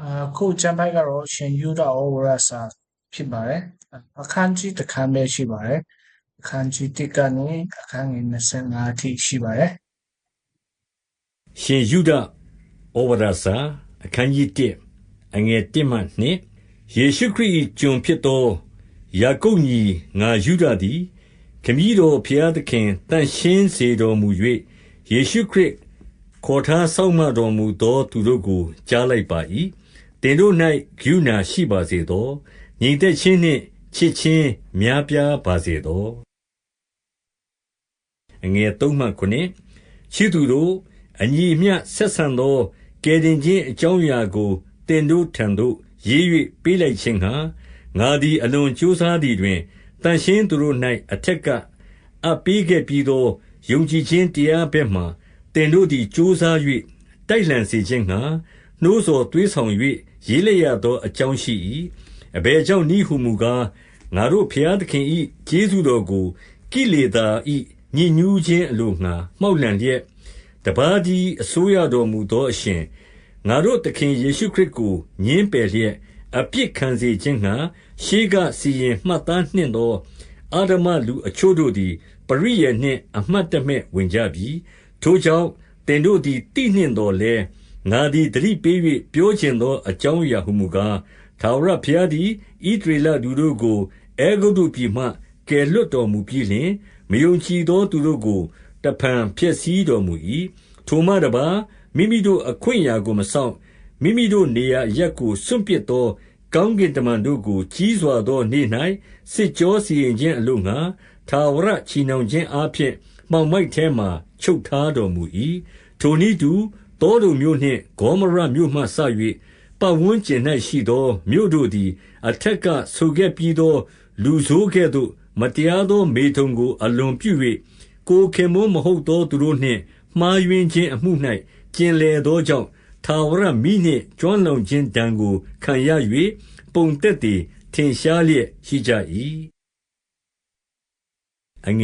အခုကျမ်းပိုင်းကတော့ရှင်ယူဒဩဝါဒစာဖြစ်ပါတယ်အခန်းကြီးတစ်ခန်းပဲရှိပါတယ်အခန်းကြီး1ကနေအခန်းငယ်25အထိရှိပါတယ်ရှင်ယုဒဩဝါဒစာအခန်းကြီး1အငယ်1မှ2ယေရှုခရစ်၏ကျွန်ဖြစ်သောယာကုပ်ညီငါယုဒသည်ခမည်းတော်ဖျားသခင်တန်ရှင်းစေတော်မူ၍ယေရှုခရစ်ခေါ်ထားဆောင်မတော်မူသောသူတို့ကိုကြားလိုက်ပါ၏ တင်တို့၌ဂုဏရှိပါစေသောညီသက်ချင်းနှင့် ချစ်ချင်းများပြားပါစေသောအငယ်3မှ9ချစ်သူတို့ အညီအမျှဆက်ဆံသော ကယ်တင်ခြင်း အကြောင်းအရာကိုတင်တို့ထံသို့ ရေး၍ပေးလိုက်ခြင်းဟာငါသည် အလွန်ကြိုးစားသည်တွင်တန်ရှင်းသူတို့၌အထက်က အပ်ပေးခဲ့ပြီးသော ယုံကြည်ခြင်းတရားဘက်မှတင်တို့သည် ကြိုးစား၍တိုက်လှန်စေခြင်းငှာနှိုးဆော်သွေးဆောင်၍ ရေးလိုက်ရသောအကြောင်းရှိ၏အဘယ်ကြောင့်နည်းဟုမူကား ငါတို့ဖျားသခင်၏ကျေးဇူးတော်ကို ကိလေသာ၏ညစ်ညူးခြင်းအလိုငှာမှောက်လန့်လျက် တပါးသည်အစိုးရတော်မူသောအရှင် ငါတို့သခင်ယေရှုခရစ်ကိုညင်းပယ်လျက် အပြစ်ခံစေခြင်းငှာရှေးကစီရင်မှတ်သားနှင့်သောအာဓမလူအချို့တို့သည် ပရိယေနှင့် အမှတ်တမဲ့ဝင်ကြပြီ ထိုကြောင့်တင်တို့သည်တိနှင့်တော်လဲ ငါသည်တတိပေး၍ပြောခြင်းသော အကြောင်းအရာဟုမူကား ထာဝရဘုရားသည် ဣသရေလလူတို့ကို အဲဂုတ္တုပြည်မှ ကယ်လွတ်တော်မူပြီးလျှင် မယုံကြည်သော သူတို့ကို တဖန်ဖျက်ဆီးတော်မူ၏ထိုမှတပါမိမိတို့အခွင့်အရာကိုမဆောင်မိမိတို့နေရာရက်ကို စွန့်ပစ်သော ကောင်းကင်တမန်တို့ကို ကြီးစွာသောနေ့၌စစ်ကြောစီရင်ခြင်းအလို့ငှာထာဝရချီနှောင်ခြင်းအဖျင်မှောင်မိုက်ထဲမှချုပ်ထားတော်မူ၏ထိုနည်းတူ တောတို့မျိုးနှင့် ဂေါမရမျိုးမှဆ၍ပတ်ဝန်းကျင်၌ရှိသော မြို့တို့သည် အထက်ကဆိုခဲ့ပြီးသော လူဆိုးကဲ့သို့ မတရားသော မေထုန်ကို အလွန်ပြု၍ကိုခင်မွန်းမဟုတ်သောသူတို့နှင့် မှားယွင်းခြင်းအမှု၌ကျင်လေသောကြောင့် ထာဝရမိနှင့် ကျွမ်းလောင်ခြင်းတံကို ခံရ၍ပုံသက်သည်ထင်ရှားလျက်ရှိကြ၏အင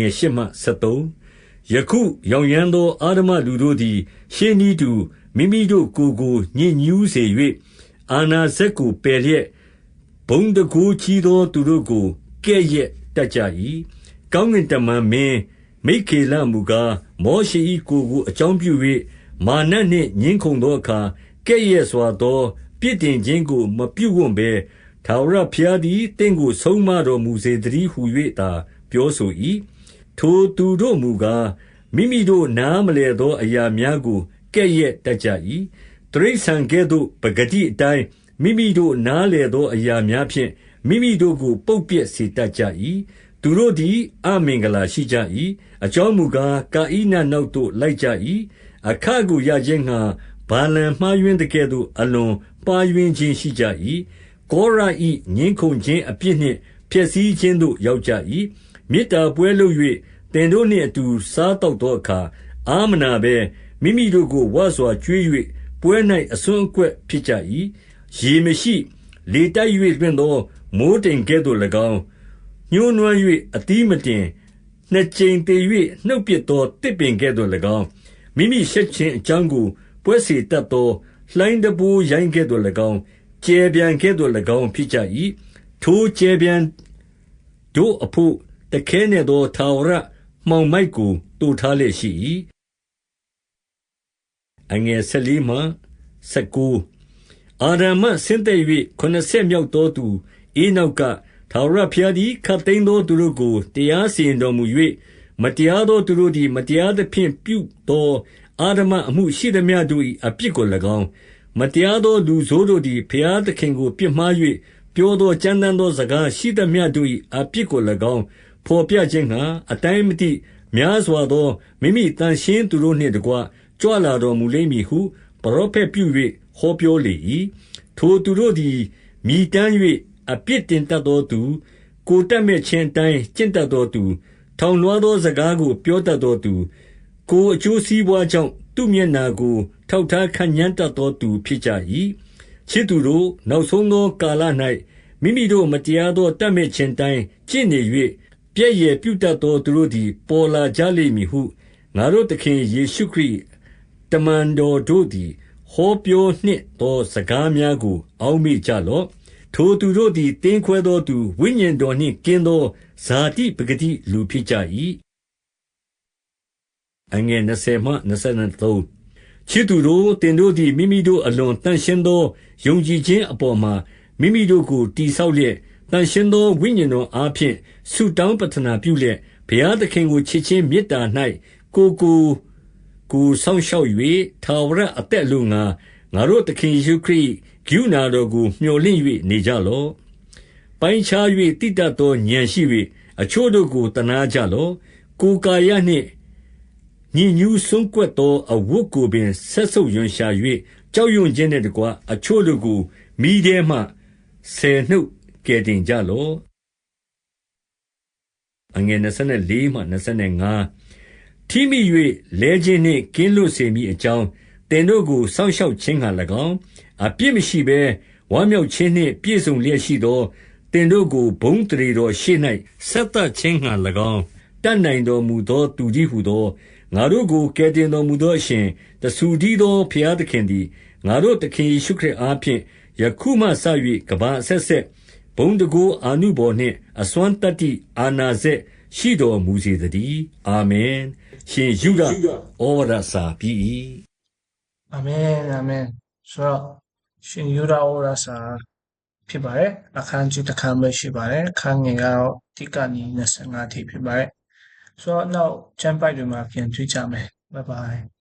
ယ်ရှိမှ73ယခုရောင်ရမ်းသောအာဓမလူတို့သည် ရှေးနီးတူ မိမိတို့ကိုယ်ကို ညစ်ညူးစေ၍အာနာဇက်ကို ပယ်လျက် ဘုံတကူကြီးသော သူတို့ကို ကဲ့ရဲ့တတ်ကြ၏ကောင်းကင်တမန်မင်း မိခေလမူကား မောရှိ၏ကိုယ်ကို အကြောင်းပြု၍မာနနှင့်ညှင်းခုန်သောအခါ ကဲ့ရဲ့စွာသော ပြစ်တင်ခြင်းကို မပြုဝံ့ဘဲ ထာဝရဘုရားသည်တင့်ကို ဆုံးမတော်မူစေတည်းဟု၍သာပြောဆို၏ ထိုသူတို့မူကား မိမိတို့နားမလဲသော အရာများကို ကဲ့ရဲ့တတ်ကြ၏တရိษံကဲ့သို့ပဂတိအတိုင်း မိမိတို့ နားလေသော အရာများဖြင့် မိမိတို့ကို ပုတ်ပြက်စေတတ်ကြ၏သူတို့သည် အမင်္ဂလာရှိကြ၏အကြောင်းမူကား ကာဣနနောက်သို့ လိုက်ကြ၏အခကိုရခြင်းငှာဘာလံမှားယွင်းတကဲ့သို့ အလွန်ပါယွင်းခြင်းရှိကြ၏ကောရဤငင်းခုန်ခြင်းအပြစ်နှင့်ဖြစ်စည်းခြင်းသို့ ရောက်ကြ၏ မေတ္တာပွဲလုပ်၍တင်တို့နှင့်အတူ စားတော့သောအခါ အာမနာဘဲ မိမိတို့ကိုဝါစွာကျွေး၍ပွဲ၌အစွန်းအကွက်ဖြစ်ကြ၏ရေမရှိ လေတိုက်၍လွင့်သော မိုးတိမ်ကဲ့သို့၎င်း ညှိုးနွမ်း၍အတီးမတင် နှစ်ကြိမ်တည်၍နှုတ်ပစ်သောတစ်ပင်ကဲ့သို့၎င်း မိမိရှက်ခြင်းအကြောင်းကို ပွဲစေတတ်သော လှိုင်းတပိုးရိုင်းကဲ့သို့၎င်းကျဲပြန်ကဲ့သို့၎င်း ဖြစ်ကြ၏ထိုကျဲပြန်တို့အဖို့ တခဲနှင့်သော ထာဝရမှောင်မိုက်ကိုတူထားလျက်ရှိ၏အငယ်၁၄မှ၁၉အာဒံမှဆင်းသက်၍ခုနစ်ဆက်မြောက်သောသူဧနောက်က ထာဝရဘုရားသည် ခပ်သိမ်းသော သူတို့ကို တရားစီရင်တော်မူ၍မတရားသောသူတို့သည် မတရားသဖြင့် ပြုသောအာဓမအမှုရှိသမျှတို့၏အပြစ်ကို၎င်း မတရားသော လူဆိုးတို့သည် ဘုရားသခင်ကို ပြစ်မှား၍ပြောသော ကြမ်းတမ်းသော စကားရှိသမျှတို့၏အပြစ်ကို၎င်း ဖော်ပြခြင်းငှာအတိုင်းမသိ များစွာသော မိမိတန်ရှင်းသူတို့နှင့်တကွ ကြွလာတော်မူလိမ့်မည်ဟု ပရောဖက်ပြု၍ဟောပြောလေ၏ထိုသူတို့သည် မြည်တမ်း၍အပြစ်တင်တတ်သောသူ၊ကိုယ်တပ်မက်ခြင်းအတိုင်း ကျင့်တတ်သောသူ၊ထောင်လွှားသောစကားကို ပြောတတ်သောသူ၊ကိုယ်အကျိုးစီးပွားကြောင့် သူ့မျက်နှာကို ထောက်ထားခန့်ညားတတ်သောသူဖြစ်ကြ၏။ချစ်သူတို့၊နောက်ဆုံးသောကာလ၌မိမိတို့ မတရားသော တပ်မက်ခြင်းအတိုင်း ကျင့်နေ၍ ပြက်ယယ်ပြုတတ်သော သူတို့သည် ပေါ်လာကြလိမ့်မည်ဟု ငါတို့သခင်ယေရှုခရစ် တမန်တော်တို့သည်ဟဟောပြောနှင့်သောစကားများကို အောက်မေ့ကြလော့။ထိုသူတို့သည် သင်းခွဲသောသူ၊ဝိညာဉ်တော်နှင့်ကင်းသော ဇာတိပကတိလူဖြစ်ကြ၏။20ချစ်သူတို့၊သင်တို့သည် မိမိတို့အလွန်သန့်ရှင်းသော ယုံကြည်ခြင်းအပေါ်မှာ မိမိတို့ကို တည်ဆောက်လျက်၊ သန့်ရှင်းသော ဝိညာဉ်တော်အားဖြင့် ဆုတောင်းပဌနာပြုလျက်၊ဘုရားသခင်ကို ချစ်ခြင်းမေတ္တာ၌ကိုယ်ကိုကိုယ်စောင့်ရှောက်၍၊ထာဝရအသက်အလိုငှါ ငါတို့သခင်ယေရှုခရစ်၏ကရုဏာတော်ကို မြော်လင့်၍နေကြလော့။ပိုင်းခြား၍သိတတ်သောဥာဏ်ရှိ၍၊အချို့တို့ကို သနားကြလော့။ကိုယ်ကာယနှင့် ညစ်ညူးစွန်းကွက်သော အဝတ်ကိုပင် စက်ဆုပ်ရွံရှာ၍၊ကြောက်ရွံ့ခြင်းနှင့်တကွ အချို့တို့ကို မီးထဲမှ ဆယ်နှုတ် ကယ်တင်ကြလော့။ထိမိ၍လဲခြင်းနှင့် ကင်းလွတ်စေမည်အကြောင်း၊သင်တို့ကို စောင့်ရှောက်ခြင်းငှါ၎င်း၊အပြစ်မရှိဘဲ ဝမ်းမြောက်ခြင်းနှင့် ပြည့်စုံလျက်ရှိသော သင်တို့ကို ဘုန်းအသရေတော်ရှေ့၌ဆက်သခြင်းငှါ၎င်း တတ်နိုင်တော်မူသော သူတည်းဟူသော၊ငါတို့ကို ကယ်တင်တော်မူသောအရှင်၊တဆူတည်းသော ဘုရားသခင်သည် ငါတို့ သခင်ယေရှုခရစ်အားဖြင့် ယခုမှစ၍ကမ္ဘာအဆက်ဆက် ဘုန်းတန်ခိုးအာနုဘော်နှင့် အစွမ်းသတ္တိအာဏာစက်ရှိတော်မူစေသတည်း။အာမင်။ရှင်ယုဒဩဝါဒစာပြီး၏။အာမင် အာမင် ဆိုတော့ ရှင်ယူရာဝရစာဖြစ်ပါတယ် အခန်းကြီး တစ်ခန်းပဲ ရှိပါတယ် အခန်းငယ်ကတော့တိကနေ25ထိ ဖြစ်ပါတယ် ဆိုတော့ နောက်ချမ်းပိုက်တွေမှာ ပြန်တွေ့ကြမယ် ဘိုင်ဘိုင်